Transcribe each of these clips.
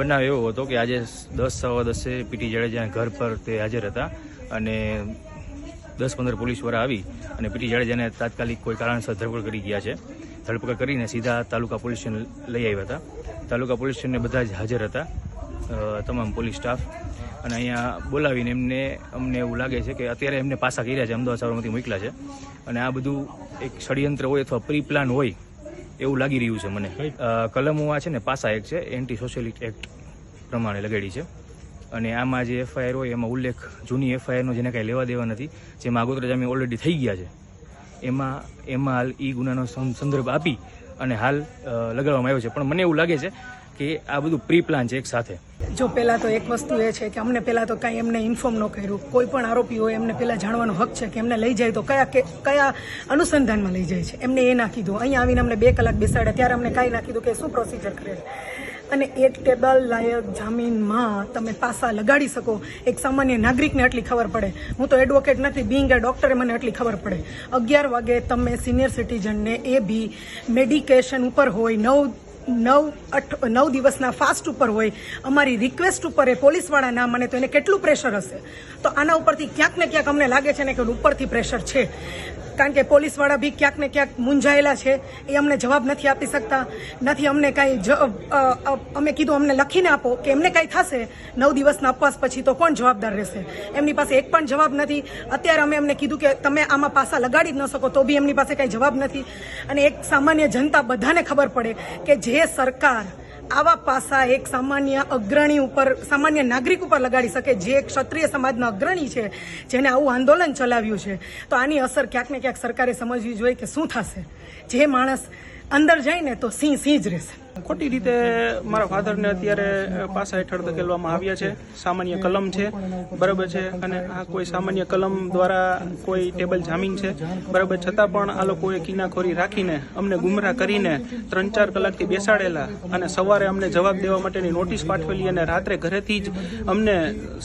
બનાવ એવો હતો કે આજે દસ, સવા દસે પીટી જાડેજાના ઘર પર તે હાજર હતા અને દસ, પંદર પોલીસવાળા આવી અને પીટી જાડેજાને તાત્કાલિક કોઈ કારણસર ધરપકડ કરી ગયા છે. ધરપકડ કરીને સીધા તાલુકા પોલીસ લઈ આવ્યા હતા. તાલુકા પોલીસ સ્ટેશનને બધા જ હાજર હતા તમામ પોલીસ સ્ટાફ. અને અહીંયા બોલાવીને એમને, અમને એવું લાગે છે કે અત્યારે એમને પાછા કર્યા છે, અમદાવાદ સાબરમતી મોકલા છે. અને આ બધું એક ષડયંત્ર હોય અથવા પ્રી પ્લાન હોય એવું લાગી રહ્યું છે મને. કલમો આ છે ને પાસા એક છે એન્ટી સોશિયલિસ્ટ એક્ટ પ્રમાણે લગાડી છે. અને આમાં જે એફઆઈઆર હોય એમાં ઉલ્લેખ જૂની એફઆઈઆરનો જેને કાંઈ લેવા દેવા નથી જેમાં આગોતરા જામીન ઓલરેડી થઈ ગયા છે. એમાં એમાં હાલ ઈ ગુનાનો સંદર્ભ આપી અને હાલ લગાડવામાં આવ્યો છે. પણ મને એવું લાગે છે કે આ બધું પ્રી પ્લાન છે એક સાથે. જો પહેલાં તો એક વસ્તુ એ છે કે અમને પહેલાં તો કાંઈ એમને ઇન્ફોર્મ ન કર્યું. કોઈ પણ આરોપી હોય એમને પહેલાં જાણવાનો હક છે કે એમને લઈ જાય તો કયા કે, કયા અનુસંધાનમાં લઈ જાય છે. એમને એ નાખી દો અહીંયા આવીને અમને બે કલાક બેસાડ્યા. ત્યારે અમને કાંઈ નાખી દો કે શું પ્રોસિજર કરે અને એક ટેબલ લાયક જામીનમાં તમે પાસા લગાડી શકો. એક સામાન્ય નાગરિકને આટલી ખબર પડે. હું તો એડવોકેટ નથી બિંગ એ ડૉક્ટરે મને આટલી ખબર પડે. અગિયાર વાગે તમે સિનિયર સિટીઝનને એ બી મેડિકેશન ઉપર હોય, નવ નવ અઠ નવ દિવસના ફાસ્ટ ઉપર હોય, અમારી રિક્વેસ્ટ ઉપર એ પોલીસવાળા ના મને તો એને કેટલું પ્રેશર હશે? તો આના ઉપરથી ક્યાંક ને ક્યાંક અમને લાગે છે ને કે ઉપરથી પ્રેશર છે. કારણ કે પોલીસવાળા બી ક્યાંક ને ક્યાંક મૂંઝાયેલા છે, એ અમને જવાબ નથી આપી શકતા, નથી અમને કાંઈ અમે કીધું અમને લખીને આપો કે એમને કાંઈ થશે, નવ દિવસના ઉપવાસ પછી તો કોણ જવાબદાર રહેશે? એમની પાસે એક પણ જવાબ નથી. અત્યારે અમે એમને કીધું કે તમે આમાં પાસા લગાડી જ ન શકો, તો બી એમની પાસે કાંઈ જવાબ નથી. અને એક સામાન્ય જનતા બધાને ખબર પડે કે જે સરકાર આવા પાસા એક સામાન્ય અગ્રણી ઉપર, સામાન્ય નાગરિક ઉપર લગાડી શકે જે એક ક્ષત્રિય સમાજના અગ્રણી છે, જેને આવું આંદોલન ચલાવ્યું છે. તો આની અસર ક્યાંક ને ક્યાંક સરકારે સમજવી જોઈએ કે શું થશે. જે માણસ અંદર જાય ને તો સિંહ સિંહ જ રહેશે. ખોટી રીતે મારા ફાધરને અત્યારે પાસા હેઠળ ધકેલવામાં આવ્યા છે. સામાન્ય કલમ છે, બરાબર છે. અને આ કોઈ સામાન્ય કલમ દ્વારા કોઈ ટેબલ જામીન છે. બરાબર, છતાં પણ આ લોકોએ કિનાખોરી રાખીને, અમને ગુમરાહ કરીને ત્રણ ચાર કલાકથી બેસાડેલા અને સવારે અમને જવાબ દેવા માટેની નોટિસ પાઠવેલી અને રાત્રે ઘરેથી જ અમને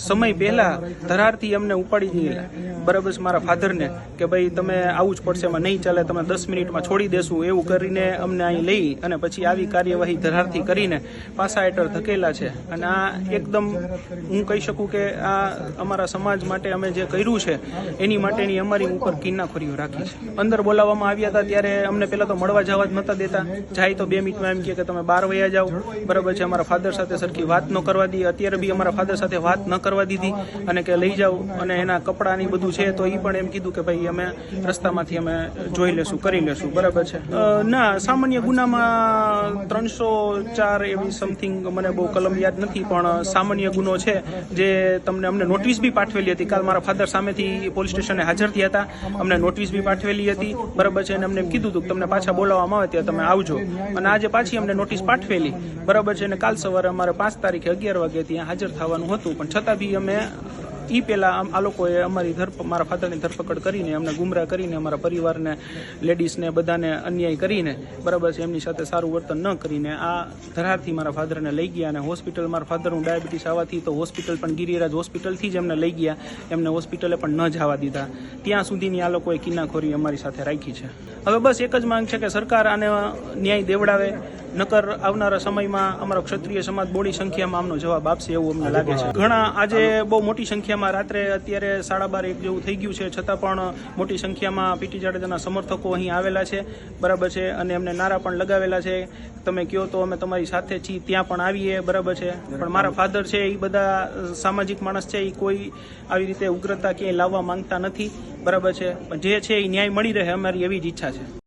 સમય પહેલા ધરારથી અમને ઉપાડી દીધેલા. બરાબર છે મારા ફાધરને કે ભાઈ, તમે આવું જ પડશે, એમાં નહીં ચાલે, તમે દસ મિનિટમાં છોડી દેશું. એવું કરીને અમને અહીં લઈ અને પછી આવી કાર્યવાહી ધરારથી કરીને પાસા હેઠળ ધકેલા છે. અને આ એકદમ હું કહી શકું કે આ અમારા સમાજ માટે અમે જે કર્યું છે, એની માટેની અમારી ઉપર કિન્નાખોરીઓ રાખી છે. અંદર બોલાવવામાં આવ્યા હતા ત્યારે અમને પહેલાં તો મળવા જવા જ નહોતા દેતા. જાય તો બે મિનિટમાં એમ કહે કે તમે બહાર વયા જાઓ. બરાબર છે, અમારા ફાધર સાથે સરખી વાત ન કરવા દી. અત્યારે બી અમારા ફાધર સાથે વાત ન કરવા દીધી અને કે લઈ જાઓ અને એના કપડાની બધું છે, તો એ પણ એમ કીધું કે ભાઈ અમે રસ્તામાંથી અમે જોઈ લેશું, કરી લેશું. બરાબર છે. ના, સામાન્ય ગુનામાં ત્રણસો ચાર એવી સમથિંગ મને બહુ કલમ યાદ નથી, પણ સામાન્ય ગુનો છે જે તમને અમને નોટિસ બી પાઠવેલી હતી. કાલ મારા ફાધર સામેથી પોલીસ સ્ટેશને હાજર થયા હતા. અમને નોટિસ બી પાઠવેલી હતી. બરાબર છે, અને અમને એમ કીધું હતું કે તમને પાછા બોલાવવામાં આવે ત્યાં તમે આવજો. અને આજે પાછી અમને નોટિસ પાઠવેલી. બરાબર છે, અને કાલ સવારે અમારે પાંચ તારીખે અગિયાર વાગે ત્યાં હાજર થવાનું હતું. પણ છતાં બી અમે ઈ પહેલાં આ લોકોએ અમારી ધરપ, મારા ફાધરની ધરપકડ કરીને, અમને ગુમરાહ કરીને, અમારા પરિવારને, લેડીઝને બધાને અન્યાય કરીને, બરાબર છે, એમની સાથે સારું વર્તન ન કરીને, આ ધરારથી મારા ફાધરને લઈ ગયા અને હોસ્પિટલ, મારા ફાધરનું ડાયાબિટીસ આવવાથી તો હોસ્પિટલ પણ ગિરિરાજ હોસ્પિટલથી જ એમને લઈ ગયા, એમને હોસ્પિટલે પણ ન જવા દીધા. ત્યાં સુધીની આ લોકોએ કિનાખોરી અમારી સાથે રાખી છે. હવે બસ એક જ માંગ છે કે સરકાર આને ન્યાય દેવડાવે નકર આવનારા સમયમાં અમારો ક્ષત્રિય સમાજ બોડી સંખ્યામાં આમનો જવાબ આપશે એવું અમને લાગે છે. ઘણા આજે બહુ મોટી સંખ્યામાં રાત્રે અત્યારે સાડા બાર એક જેવું થઈ ગયું છે. છતાં પણ મોટી સંખ્યામાં પીટી જાડેજાના સમર્થકો અહીં આવેલા છે. બરાબર છે. અને એમને નારા પણ લગાવેલા છે. તમે કહો તો અમે તમારી સાથે છીએ ત્યાં પણ આવીએ. બરાબર છે. પણ મારા ફાધર છે એ બધા સામાજિક માણસ છે એ કોઈ આવી રીતે ઉગ્રતા ક્યાંય લાવવા માંગતા નથી. બરાબર છે. પણ જે છે એ ન્યાય મળી રહે અમારી એવી જ ઈચ્છા છે.